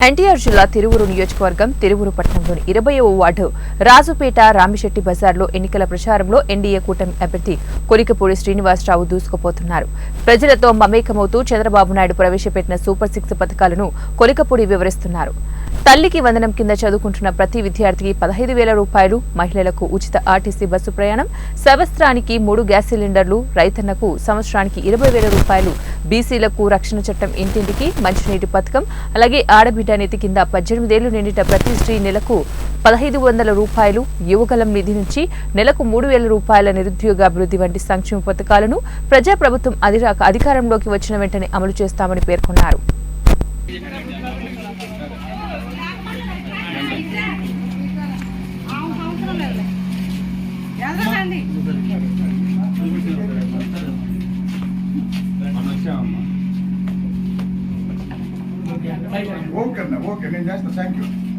ఎన్టీఆర్ జిల్లా తిరువురు నియోజకవర్గం తిరువురు పట్టణంలోని ఇరవయవ వార్డు రాజుపేట రామిశెట్టి బజార్లో ఎన్నికల ప్రచారంలో ఎన్డీఏ కూటమి అభ్యర్థి కొలికపూడి శ్రీనివాసరావు దూసుకుపోతున్నారు. ప్రజలతో మమేకమవుతూ చంద్రబాబు నాయుడు ప్రవేశపెట్టిన సూపర్ సిక్స్ పథకాలను కొలికపూడి వివరిస్తున్నారు. తల్లికి వందనం కింద చదువుకుంటున్న ప్రతి విద్యార్థికి పదహైదు వేల రూపాయలు మహిళలకు ఉచిత ఆర్టీసీ బస్సు ప్రయాణం సంవత్సరానికి మూడు గ్యాస్ సిలిండర్లు రైతన్నకు సంవత్సరానికి ఇరవై వేల రూపాయలు బీసీలకు రక్షణ చట్టం ఇంటింటికి మంచినీటి పథకం అలాగే ఆడబిడ్డ నీతి కింద పద్దెనిమిదేళ్ళు నిండిట ప్రతి స్త్రీ నెలకు పదహైదు వందల రూపాయలు యువకలం నిధి నుంచి నెలకు మూడు వేల రూపాయల నిరుద్యోగ అభివృద్ధి వంటి సంక్షేమ పథకాలను ప్రజాప్రభుత్వం అధిరాక అధికారంలోకి వచ్చిన వెంటనే అమలు చేస్తామని పేర్కొన్నారు. ఎదరకండి Welcome, welcome, and that's the thank you.